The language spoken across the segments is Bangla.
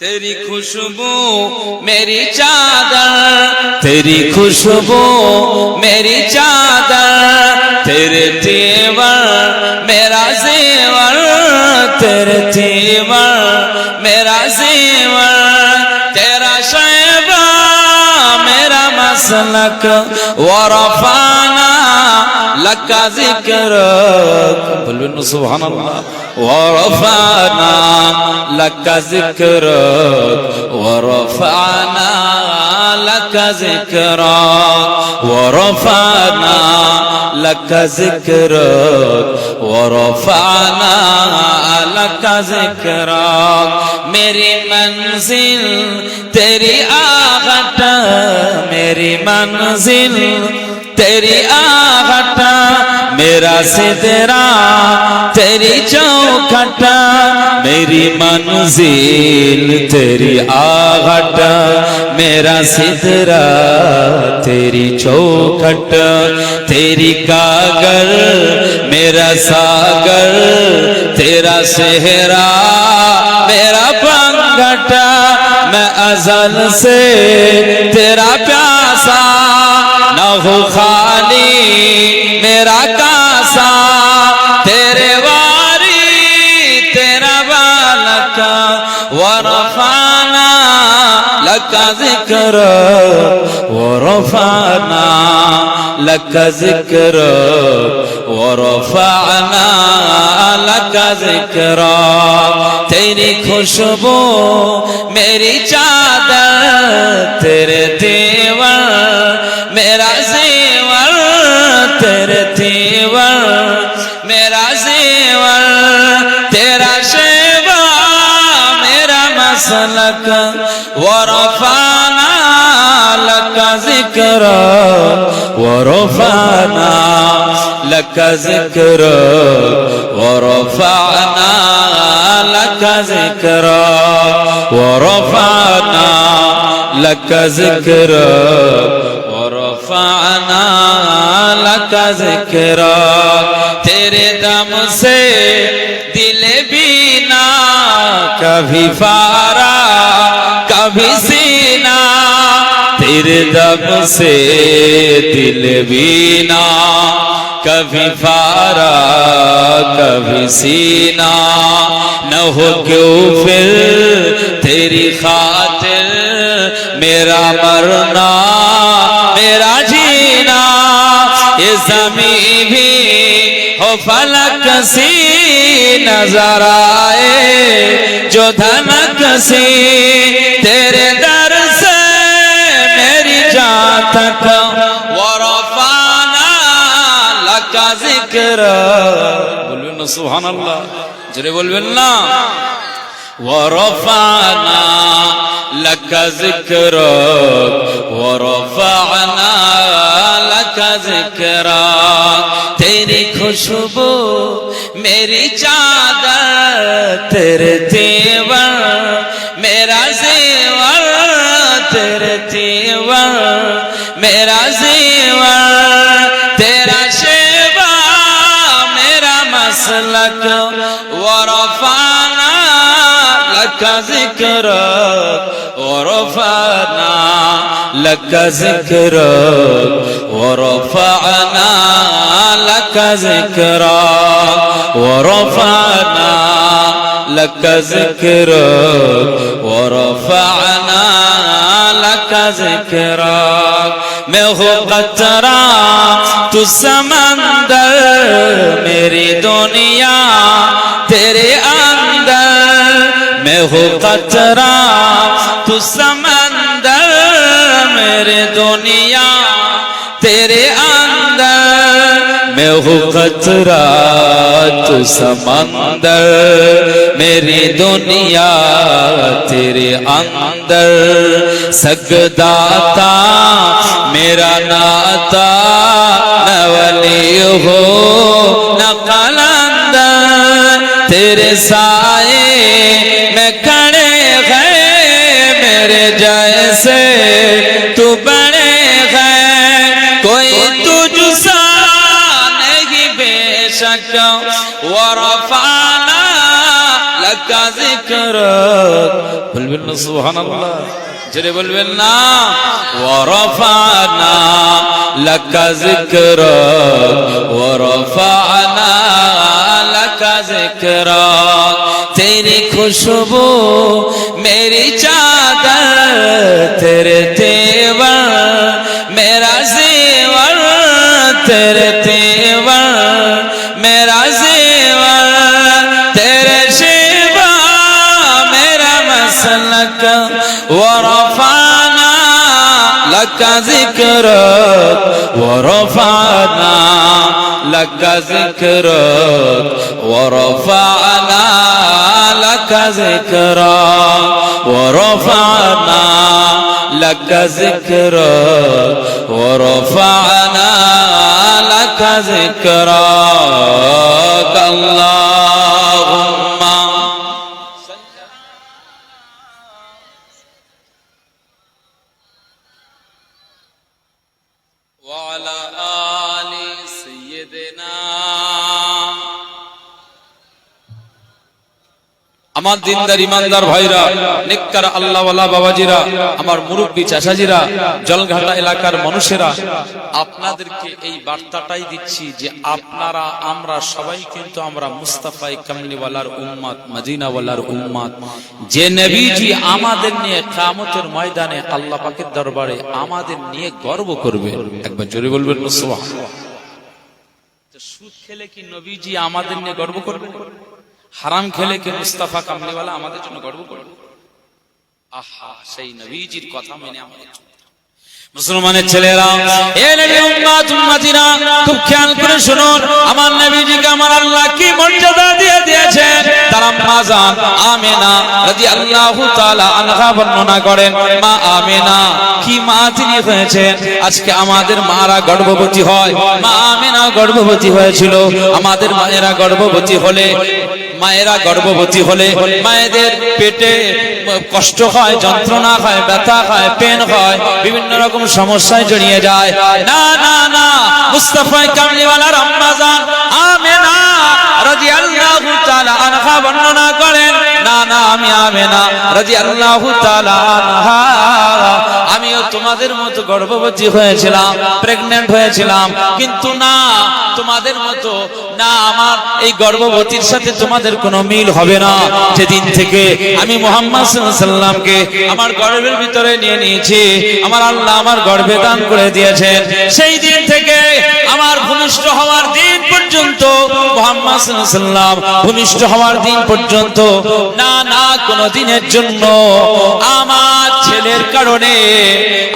تیری خوشبو میری چادر، تیری خوشبو میری چادر، تیرے تیور میرا زیور، تیرے تیور میرا زیور، تیرا شیبا میرا مسلک، ورفا لك ذكرك بل سبحان الله ورفعنا لك ذكرك ورفعنا لك ذكرك ورفعنا لك ذكرك ورفعنا لك ذكرك ميري منزل تري آغتا ميري منزل تري آغتا سدرا تیری چوکھٹ، میری منزل، تیری آغٹا میرا سدرا تیری چوکھٹ، تیری کاغل میرا ساگر تیرا سہرا میرا پنگٹ میں ازل سے تیرا پیاسا، نہ ہو خالی میرا کام ذكرا ورفعنا لك ذكرا ورفعنا لك ذكرا تیری خوشبو میری چادر ذكرى ورفعنا لك ذكرى ورفعنا لك ذكرى ورفعنا لك ذكرى ورفعنا لك ذكرى تیرے دم سے دل بینا کبھی فا رب سے دل بینا، کبھی فارا، کبھی سینا۔ نہ ہو کیوں پھر تیری خاطر میرا مرنا، میرا جینا۔ یہ زمین بھی ہو فلک سی نظر آئے، جو دھنک سی تیرے تك ورفعنا لك ذكرا بلونا سبحان الله جري بلونا ورفعنا لك ذكرك ورفعنا لك ذكرا تیری خوشبو میری چادر تیرے تیور میرا زیور تیرے تیور ورفعنا لك ذكرك ورفعنا لك ذكرك ورفعنا لك ذكرك ورفعنا لك ذكرك ورفعنا لك ذكرك. مغ तू समंदर मेरी दुनिया तेरे अंदर मैं हो कतरा तू समंदर मेरे दुनिया तेरे अंदर मैं हूँ कतरा तू समंदर मेरी दुनिया तेरे अंदर सगदाता मेरा नाता ولی ہو، نہ قلندر، تیرے سائے میں کڑے ہیں میرے جیسے تو بڑے ہیں۔ کوئی تجھ سا نہیں بے شک ورفانا لکا ذکر بل بل سبحان اللہ۔ জোরে বলবেন না। ওয়ারফানা লাকা যিকর ওয়ারফানা লাকা যিকর। তেরি খুশবু মেরি চাদর তেরে ورفعنا لك ذكرك ورفعنا لك ذكرك ورفعنا لك ذكرك ورفعنا لك ذكرك. اللهم আমার দিনদার ইমানদার ভাইরা নেককার আল্লাহওয়ালা বাবাজিরা, আমার মুরব্বী চাচাজিরা, জলঘাটা এলাকার মানুষেরা, আপনাদেরকে এই বার্তাটাই দিচ্ছি যে আপনারা, আমরা সবাই কিন্তু আমরা মুস্তাফাই কামলিওয়ালার উম্মাত মদিনাওয়ালার উম্মাত যে নবীজি আমাদের নিয়ে কামতের ময়দানে আল্লাহ পাকের দরবারে আমাদের নিয়ে গর্ব করবে, একবার জোরে বলবেন সুবহানাল্লাহ। সুদ খেলে কি নবীজি আমাদের নিয়ে গর্ব করবে হারাম খেলে কি মুস্তাফা কামলিওয়ালা আমাদের জন্য গর্ব করবে? আহা, সেই নবীজির কথা মেনে আমাদের মুসলমানের ছেলেরা খুব খেয়াল করে শুনুন আমার নবীজিকে আমার আল্লাহ কি মর্যাদা দিয়ে দিয়েছেন? তার আম্মা জান আমেনা বর্ণনা করেন, মা আমেনা, কি মা তিনি হয়েছেন? আজকে আমাদের মারা গর্ভবতী হয়। মা আমেনা গর্ভবতী হয়েছিল, আমাদের মায়েরা গর্ভবতী হলে মায়েরা গর্ভবতী হলে মায়েদের পেটে কষ্ট হয়, যন্ত্রণা হয়, ব্যথা হয় পেন হয়, বিভিন্ন রকম সমস্যায় জড়িয়ে যায়। না না না, মুস্তাফায় কামলিওয়ালার আম্মা জান, আমেনা। রাদিয়াল্লাহু তাআলা আনহা বর্ণনা করেন, না না, আমি আমেনা রাদিয়াল্লাহু তাআলা আনহা। আমিও তোমাদের মতো গর্ভবতী হয়েছিলাম প্রেগন্যান্ট হয়েছিলাম। কিন্তু না, তোমাদের মতো, না, আমার এই গর্ভবতীর সাথে তোমাদের কোনো মিল হবে না। যেদিন থেকে আমি মোহাম্মদ সাল্লামকে আমার গর্ভের ভিতরে নিয়ে নিয়েছি, আমার আল্লাহ আমার গর্ভে দান করে দিয়েছেন। সেই দিন থেকে আমার ভূমিষ্ঠ হওয়ার দিন পর্যন্ত মোহাম্মদ সাল্লাম ভূমিষ্ঠ হওয়ার দিন পর্যন্ত না না, কোনো দিনের জন্য আমার ছেলের কারণে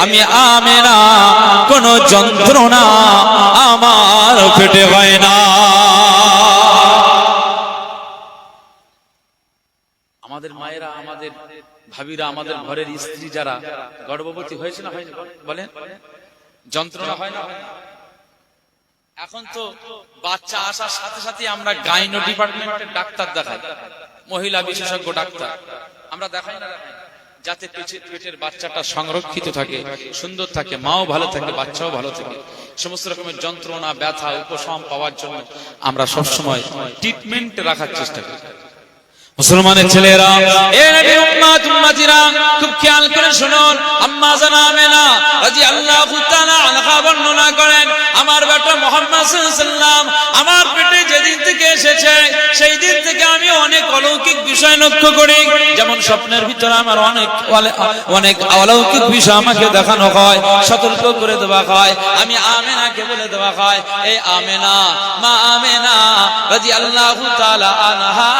আমি আমেনা, কোনো যন্ত্রণা আমার পেটে হয় না। আমাদের মায়েরা, আমাদের ভাবিরা, আমাদের ঘরের স্ত্রী যারা গর্ভবতী হয়েছে না বলেন? যন্ত্রণা না হয় না? এখন তো বাচ্চা আসার সাথে সাথে আমরা গাইনো ডিপার্টমেন্টের ডাক্তার দেখাই। মহিলা বিশেষজ্ঞ ডাক্তার। আমরা দেখাই না। যাতে পেটে- পেটের বাচ্চাটা সংরক্ষিত থাকে, সুন্দর থাকে, মাও ভালো থাকে, বাচ্চাও ভালো থাকে। সমস্ত রকমের যন্ত্রণা, ব্যথা, উপশম পাওয়ার জন্য আমরা সবসময় ট্রিটমেন্ট রাখার চেষ্টা করি। মুসলমানের ছেলেরা, এ নবী উম্মাত উম্মাতিরা খুব খেয়াল করে শুনুন। আম্মা জানা আমেনা রাদিয়াল্লাহু তাআলা আনহা বর্ণনা করেন, আমার বেটা মুহাম্মদ সাল্লাল্লাহু আমার পেটে যেদিন থেকে এসেছে, সেই দিন থেকে আমি অনেক অলৌকিক বিষয় লক্ষ্য করি। যেমন স্বপ্নের ভিতরে আমার অনেক অনেক অলৌকিক বিষয় আমাকে দেখানো হয়, সতর্ক করে দেওয়া হয়, আমি আমেনাকে বলে দেওয়া হয় এই আমেনা, মা আমেনা রাদিয়াল্লাহু তাআলা আনহা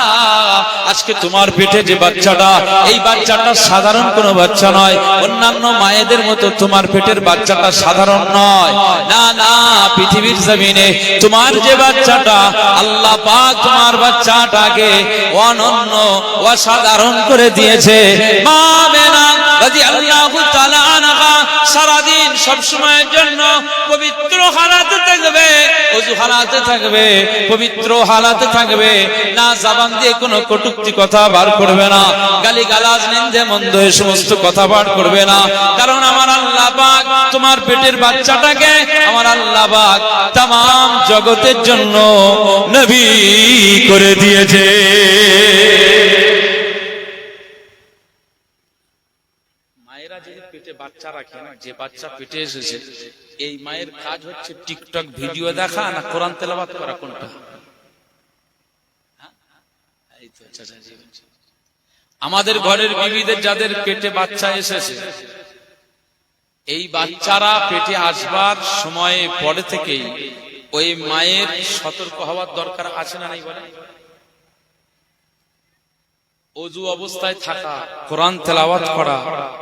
আজকে তোমার পেটে যে বাচ্চাটা, এই বাচ্চাটা সাধারণ কোনো বাচ্চা নয়, অন্যান্য মায়েদের মতো তোমার পেটের বাচ্চাটা সাধারণ নয়। না না, পৃথিবীর জমিনে তোমার যে বাচ্চাটা, আল্লাহ পাক তোমার বাচ্চাটাকে অনন্য, অসাধারণ করে দিয়েছে। মা মেনা রাদিয়াল্লাহু তাআলা আনহা সারাদিন সব সময়ের জন্য পবিত্র হালাতে থাকবে, অজু হালাতে থাকবে, পবিত্র হালাতে থাকবে। না, জবান দিয়ে কোনো কটুক্তি কটুক্তি কথা বার করবে না। গালি গালাজ নিন্দে, মন্দ এই সমস্ত কথা বার করবে না। কারণ আমার আল্লাহ পাক তোমার পেটের বাচ্চাটাকে আমার আল্লাহ পাক তাম জগতের জন্য নবী করে দিয়েছে। এই মায়ের কাজ হচ্ছে টিকটক ভিডিও দেখা না কোরআন তেলাবাদ করা কোনটা? আমাদের ঘরের বিবিদের যাদের পেটে বাচ্চা এসেছে, এই বাচ্চারা পেটে আসবার সময়ে পরে থেকেই ওই মায়ের সতর্ক হওয়ার দরকার আছে না অজু অবস্থায় থাকা, কোরআন তেলাওয়াত করা,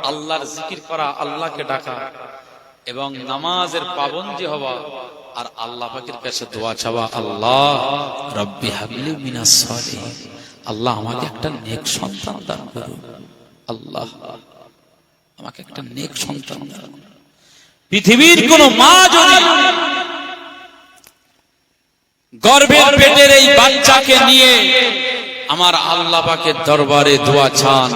আল্লাহর জিকির করা, আল্লাহকে ডাকা এবং নামাজের পাবন্দি হওয়া আর আল্লাহ পাকের কাছে দোয়া চাওয়া, আল্লাহ রব্বি হাবলি মিনাস সালিহিন। আল্লাহ আমাকে একটা নেক সন্তান দান করুন। আল্লাহ আমাকে একটা নেক সন্তান দান পৃথিবীর কোন মা যদি গর্ভের পেটের এই বাচ্চাকে নিয়ে আমার আল্লাহ পাকের দরবারে দোয়া চান,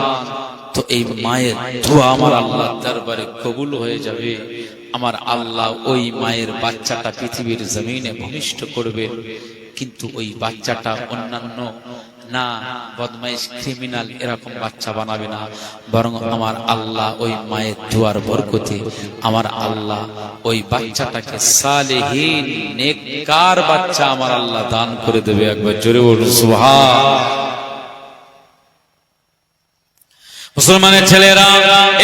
তো এই মায়ের দোয়া আমার আল্লাহর দরবারে কবুল হয়ে যাবে। আমার আল্লাহ ওই মায়ের বাচ্চাটা পৃথিবীর জমিনে ভূমিষ্ঠ করবে, কিন্তু ওই বাচ্চাটা অন্যান্য না, বদমাইশ ক্রিমিনাল এরকম বাচ্চা বানাবে না। বরং আমার আল্লাহ ওই মায়ের দুয়ার বরকতে আমার আল্লাহ ওই বাচ্চাটাকে সালেহীন, নেককার বাচ্চা আমার আল্লাহ দান করে দেবে। একবার জোরে বলুন, সুবহান। মুসলমানের ছেলেরা,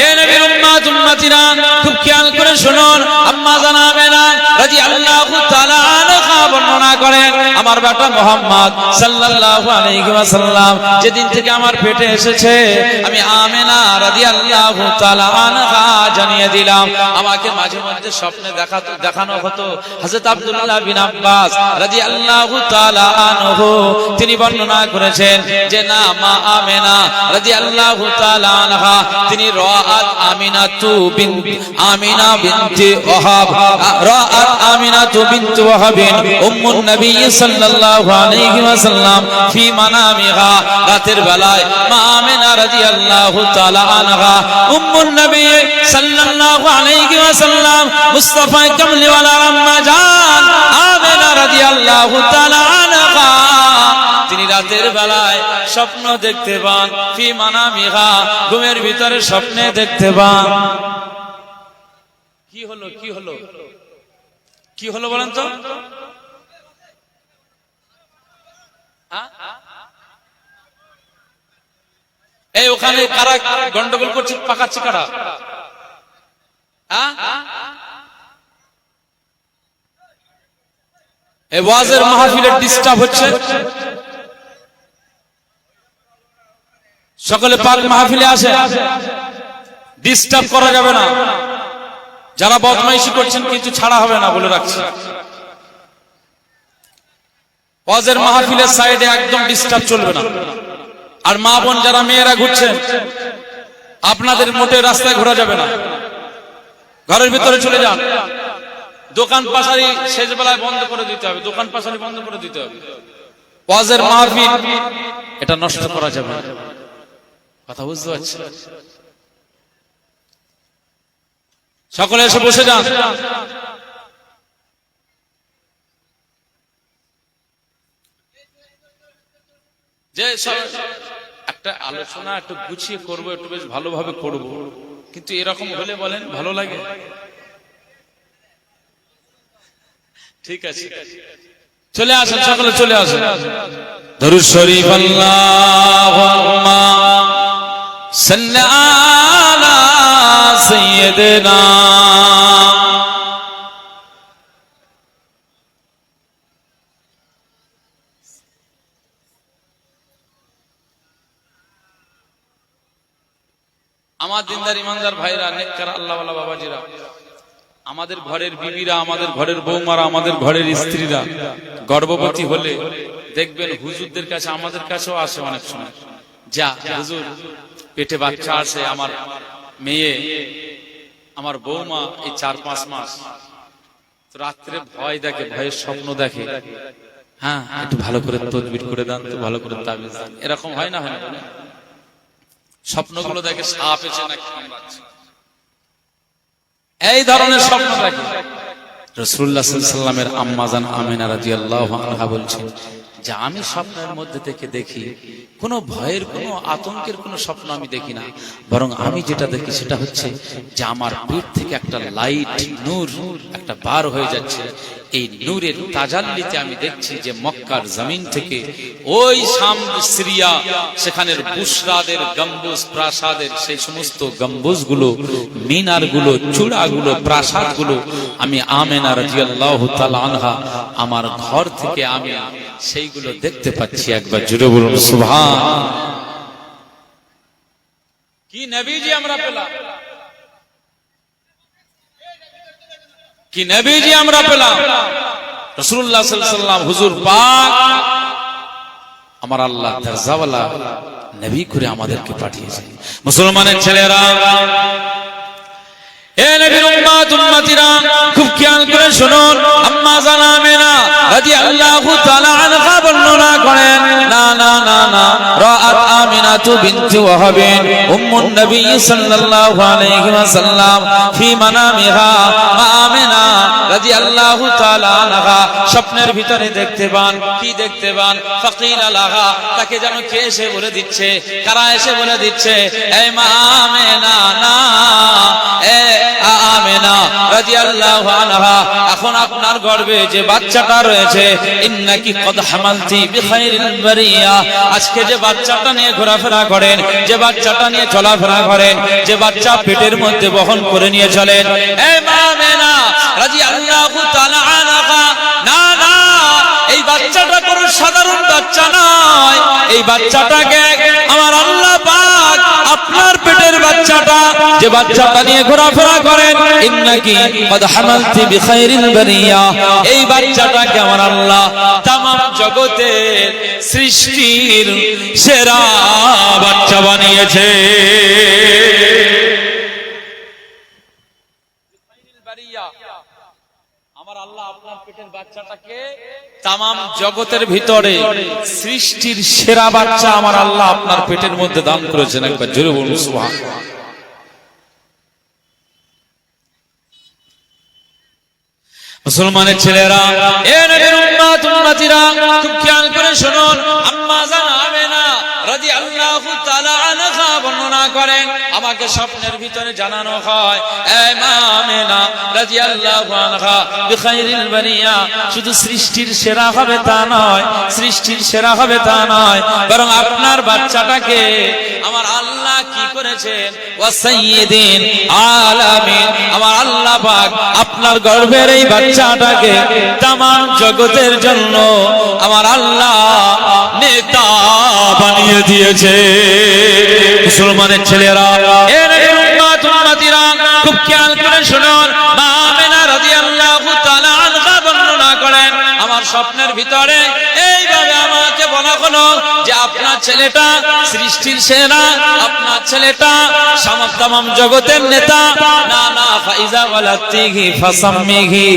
এ নবীর উম্মাত উম্মাতিরা, খুব খেয়াল করে শুনুন। আম্মা জানাবে না, রাজি আল্লাহু তাআলা বর্ণনা করেন, আমার বেটা মোহাম্মদ সাল্লাল্লাহু আলাইহি ওয়াসাল্লাম, যেদিন থেকে আমার পেটে এসেছে, আমি আমেনা রাদিয়াল্লাহু তাআলা আনহা জানিয়ে দিলাম, আমাকে মাঝে মধ্যে স্বপ্নে দেখাতো দেখানো হতো হযরত আব্দুল্লাহ বিন আব্বাস রাদিয়াল্লাহু তাআলা আনহু। তিনি বর্ণনা করেছেন যে, না, মা আমেনা রাদিয়াল্লাহু তাআলা আনহা। তিনি রাআত আমিনাতু বিন, আমিনা বিনতি ওয়াহাব রাআত আমিনাতু বিনতি ওয়াহাব উম্মুন নবী সাল্লাল্লাহু আলাইহি ওয়াসাল্লাম ফি মানামিহা, রাতের বেলায় মা আমিনা রাদিয়াল্লাহু তাআলা আনহা, উম্মুন নবী সাল্লাল্লাহু আলাইহি ওয়াসাল্লাম মুস্তাফা কামলিওয়ালা আম্মা জান আমিনা রাদিয়াল্লাহু তাআলা আনহা। তিনি রাতের বেলায় স্বপ্ন দেখতে পান, ফি মানামিহা, ঘুমের ভিতরে স্বপ্নে দেখতে পান। কি হলো কি হলো? কি হলো বলেন তো? এই, ওখানে কারা গন্ডগোল করছে? পাকাচ্ছে কারা ডিস্টার্ব হচ্ছে। সকলে পাক মাহফিলে আসে। ডিস্টার্ব করা যাবে না। যারা বদমাইশি করছেন, কিছু ছাড়া হবে না বলে রাখছি। ওয়াজের মাহফিলের সাইডে একদম ডিস্টার্ব চলবে না। আর মা বোন যারা মেয়েরা ঘুরছেন আপনাদের মোটে রাস্তায় ঘোরা যাবে না। ঘরের ভিতরে চলে যান। দোকান পাশারি শেষ বেলায় বন্ধ করে দিতে হবে। দোকান পাশারি বন্ধ করে দিতে হবে। ওয়াজের মাহফিল এটা নষ্ট করা যাবে। কথা বুঝতে পারছি সকলে এসে বসে যান। যে একটা আলোচনা, একটু গুছিয়ে করব, একটু বেশ ভালোভাবে করব। কিন্তু এরকম হলে বলেন, ভালো লাগে? ঠিক আছে। চলে আসেন, সকলে চলে আসেন। দরুদ শরীফ, আল্লাহুম্মা সাল্লি আমার দিনদার ইমানদার ভাইরা, নেককার আল্লাহওয়ালা বাবাজিরা, আমাদের ঘরের বিবিরা, আমাদের ঘরের বৌমারা, আমাদের ঘরের স্ত্রীরা, গর্ভবতী হলে দেখবেন হুজুরদের কাছে, আমাদের কাছেও আসে অনেক সময়। যা, হুজুর, পেটে বাচ্চা আছে, আমার মেয়ে, আমার বৌমা, এই চার পাঁচ মাস, রাত্রে ভয় দেখে, ভয়ের স্বপ্ন দেখে। হ্যাঁ একটু ভালো করে তদবির করে দেন তো, ভালো করে তাবিজ এরকম হয় না হয় না? স্বপ্নগুলো দেখে সাপ এসে কামড়াচ্ছে। এই ধরনের স্বপ্ন দেখে। রসুল্লাহ সাল্লামের আম্মাজান আমিনা রাজি আল্লাহ আনহা বলছেন, যে আমি স্বপ্নের মধ্যে থেকে দেখি, কোনো ভয়ের, কোনো আতঙ্কের কোনো স্বপ্ন আমি দেখি না। বরং আমি যেটা দেখি সেটা হচ্ছে যে আমার পেট থেকে একটা লাইট নূর একটা বার হয়ে যাচ্ছে। এই নূরের তাজাল্লিতে আমি দেখছি যে মক্কার জমিন থেকে ওই সাম সিরিয়া, সেখানের বুসরাদের, গম্বুজ প্রাসাদের, সেই সমস্ত গম্বুজগুলো মিনারগুলো চূড়া গুলো প্রাসাদগুলো আমি আমেনা রাজিয়াল্লাহু আনহা, আমার ঘর থেকে আমি সেইগুলো দেখতে পাচ্ছি একবার, জুড়ে বলুন, সুবহান। কি নবীজি আমরা পেলাম? কি নবীজি আমরা পেলাম? রসুল্লাহ সাল্লাম হুজুর পাক, আমার আল্লাহ দরজাওয়ালা নবী করে আমাদেরকে পাঠিয়েছে মুসলমানের ছেলেরা, এ নবীর উম্মাত উম্মাতিরা খুব খেয়াল করে শুনুন, আম্মা জানামেনা রাদিয়াল্লাহু তাআলা আনহা বর্ণনা করেন, না না না না রাআত বিনতু ওয়াহাব উম্মুন নবী সাল্লাল্লাহু আলাইহি ওয়াসাল্লাম ফি মানামিহা রাদিয়াল্লাহু তাআলা আনহা। স্বপ্নের ভিতরে দেখতে পান, কি দেখতে পান? ফাকিল আলাহা তাকে যেন কে এসে বলে দিচ্ছে? কারা এসে বলে দিচ্ছে? মা না, এ আমেনা রাদিয়াল্লাহু আনহা। এখন আপনার গর্ভে যে বাচ্চাটা রয়েছে, ইন্নাকি কদ হামালতি বিখাইরিল বারিয়া। আজকে যে বাচ্চাটা নিয়ে ঘোরাফেরা করেন, যে বাচ্চাটা নিয়ে চলাফেরা করেন, যে বাচ্চা পেটের মধ্যে বহন করে নিয়ে চলেন। এই বাচ্চাটা কোনো সাধারণ বাচ্চা নয়। এই বাচ্চাটাকে আমার আল্লাহ পাক আপনার পেটের বাচ্চাটা যে বাচ্চাটা নিয়ে ঘোরাফেরা করেন, ইন্নাকি কদ হামালতি বিখাইরিল বারিয়া এই বাচ্চাটাকে আমার আল্লাহ तमाम জগতের সৃষ্টির সেরা বাচ্চা বানিয়েছে আমার আল্লাহ আপনার পেটের বাচ্চাটাকে জগতের ভিতরে সৃষ্টির সেরা বাচ্চা আমার আল্লাহ আপনার পেটের মধ্যে দান করেছেন, একবার জোরে বলুন সুবহান মুসলমানের ছেলেরা, এ নবীর খেয়াল করে শুনুন আমাকে স্বপ্নের ভিতরে জানানো হয়। শুধু সৃষ্টির সেরা হবে তা নয়, সৃষ্টির সেরা হবে তা নয়, বরং আপনার বাচ্চাটাকে আমার আল্লাহ কি করেছেন? আলামিন, আমার আল্লাহ পাক আপনার এই বাচ্চাটাকে তামাম জগতের জন্য আমার আল্লাহ নেতা বানিয়ে দিয়েছে। মুসলমানের ছেলেরা এর উম্মাত উম্মাতিরা খুব খেয়াল করে শুনুন। মা আমেনা রাদিয়াল্লাহু তাআলা আনহা বর্ণনা স্বপ্নের ভিতরে আপনার ছেলেটা সৃষ্টির সেরা আপনার ছেলেটা সামাক তামাম জগতের নেতা। না না, ফাইজা ওয়ালাতিহি ফাসাম্মিহি।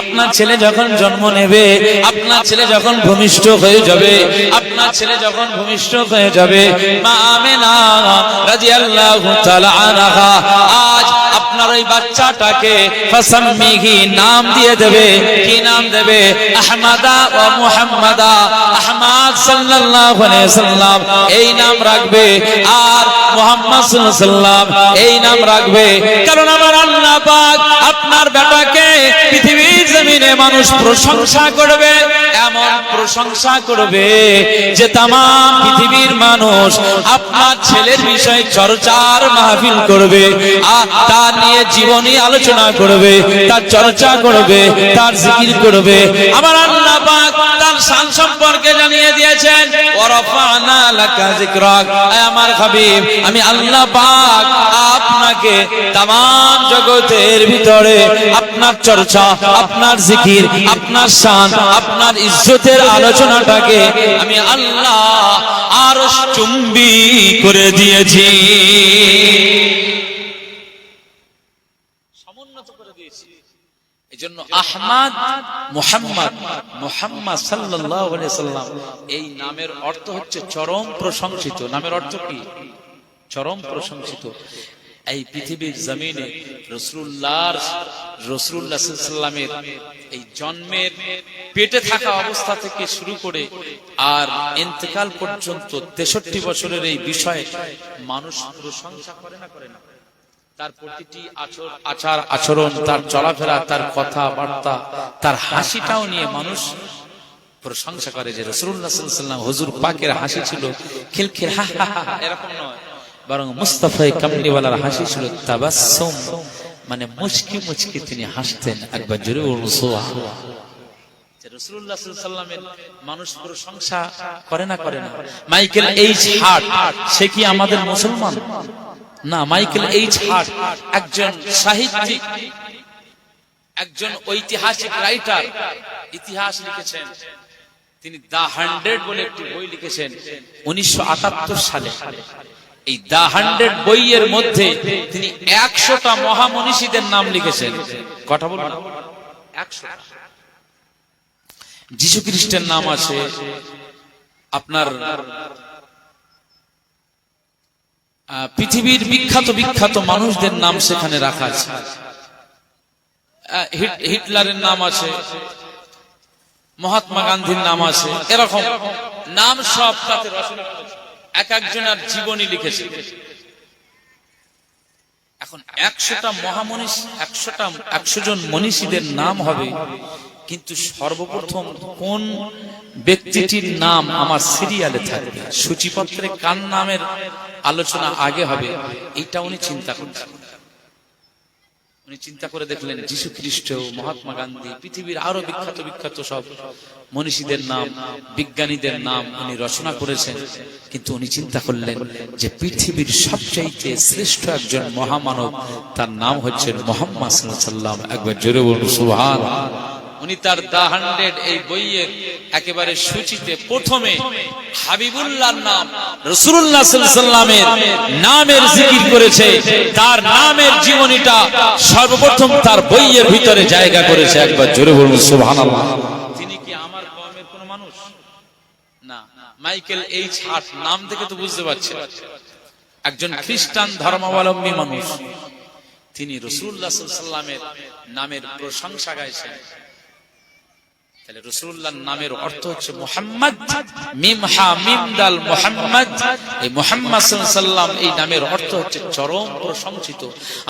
আপনার ছেলে যখন জন্ম নেবে, আপনার ছেলে যখন ভূমিষ্ঠ হয়ে যাবে, আপনার ছেলে যখন ভূমিষ্ঠ হয়ে যাবে, মা আমেনা রাদিয়াল্লাহু তাআলা আজ আপনার ওই বাচ্চাটাকে ফাসাম্মিহি নাম দিয়ে দেবে। কি নাম দেবে? আহমাদা ও মুহাম্মাদা? আহমদ সাল্লাল্লাহু আলাইহি সাল্লাম, এই নাম রাখবে। আর মুহাম্মদ সাল্লাল্লাহু এই নাম রাখবে। কারণ আমার আল্লাহ পাক আপনার বেটাকে পৃথিবীর জমিনে মানুষ প্রশংসা করবে, এমন প্রশংসা করবে যে তাম পৃথিবীর মানুষ আপনার ছেলের বিষয়ে চর্চার মাহফিল করবে। আর তার নিয়ে জীবনী আলোচনা করবে, তার চর্চা করবে, তার জিকির করবে। আমার আল্লাহ পাক তার শান সম্পর্কে জানিয়ে দিয়েছেন ওয়ারাফানা লাকা যিকরাক। আয় আমার হাবিব, আমি আল্লাহ পাক আপনাকে তাম জগতের ভিতরে আপনার চর্চা, আপনার জিকির, আপনার শান আপনার ইজ্জতের আলোচনাটাকে আমি আল্লাহ আরও চুম্বি করে দিয়েছি। সমুন্নত এই জন্য আহমাদ মুহাম্মদ মুহাম্মদ সাল্লাল্লাহু এই নামের অর্থ হচ্ছে চরম প্রশংসিত। নামের অর্থ কি? চরম প্রশংসিত। এই পৃথিবীর জমিনে রসুল্লাহর রসুল্লাহ সাল্লামের এই জন্মের পেটে থাকা অবস্থা থেকে শুরু করে আর ইন্তেকাল পর্যন্ত তেষট্টি বছরের এই বিষয়ে মানুষ প্রশংসা করে না করে না। তার প্রতিটি আচর আচার আচরণ তার চলাফেরা তার কথাবার্তা তার হাসিটাও নিয়ে মানুষ প্রশংসা করে যে রসুল্লাহ সাল্লাম হুজুর পাকের হাসি ছিল খিলখিল হা হা হা এরকম নয়। বরং মুস্তাফাই কামলিওয়ালার হাসি ছিল তাবাসসুম। মানে মুচকি মুচকি তিনি হাসতেন। একবার জোরে বলুন মানুষ প্রশংসা করে না করে না। মাইকেল এইচ হার্ট সে কি আমাদের মুসলমান? না, মাইকেল এইচ হার্ট, একজন সাহিত্যিক, একজন ঐতিহাসিক রাইটার ইতিহাস লিখেছেন। তিনি দা হান্ড্রেড বলে একটি বই লিখেছেন, উনিশশো সালে। এই দা হান্ড্রেড বইয়ের মধ্যে তিনি একশোটা মহামনীষীদের নাম লিখেছেন। কথা বলুন? যিশু খ্রিস্টের নাম আছে, আপনার পৃথিবীর বিখ্যাত বিখ্যাত মানুষদের নাম সেখানে রাখা আছে হিটলারের নাম আছে, মহাত্মা গান্ধীর নাম আছে, এরকম নাম সব তাতে। এক একজনের জীবনী লিখেছে এখন একশোটা মহামনীষ, একশোটা একশো জন মনীষীদের নাম হবে কিন্তু সর্বপ্রথম কোন ব্যক্তিটির নাম আমার সিরিয়ালে থাকবে? সূচিপত্রে কার নামের আলোচনা আগে হবে, এটা উনি চিন্তা করছেন। চিন্তা করে দেখলেন যীশু খ্রিস্ট মহাত্মা গান্ধী, পৃথিবীর আরও বিখ্যাত বিখ্যাত সব মনীষীদের নাম, বিজ্ঞানীদের নাম উনি রচনা করেছেন। কিন্তু উনি চিন্তা করলেন যে পৃথিবীর সবচাইতে শ্রেষ্ঠ একজন মহামানব, তার নাম হচ্ছে মোহাম্মদ সাল্লাম একবার জোরে বলুন সুবহান উনি তার দা হান্ড্রেড এই বইয়ের একেবারে সূচিতে প্রথমে হাবিবুল্লাহর নাম রসুল্লাহ সাল্লামের নামের জিকির করেছে। তার নামের জীবনীটা সর্বপ্রথম তার বইয়ের ভিতরে জায়গা করেছে একবার জোরে বলুন সুবহানাল্লাহ। তিনি কি আমার কওমের কোন মানুষ? না মাইকেল এইচ হার্ট নাম থেকে তো বুঝতে পারছেন একজন খ্রিস্টান ধর্মাবলম্বী মানুষ। তিনি রসুল্লাহ সাল্লামের নামের প্রশংসা গাইছেন। তাহলে রসুল্লাহ নামের অর্থ হচ্ছে মোহাম্মদ মিম হা মিম দাল মোহাম্মদ এই মোহাম্মদ সাল্লাম এই নামের অর্থ হচ্ছে চরম প্রশংসিত।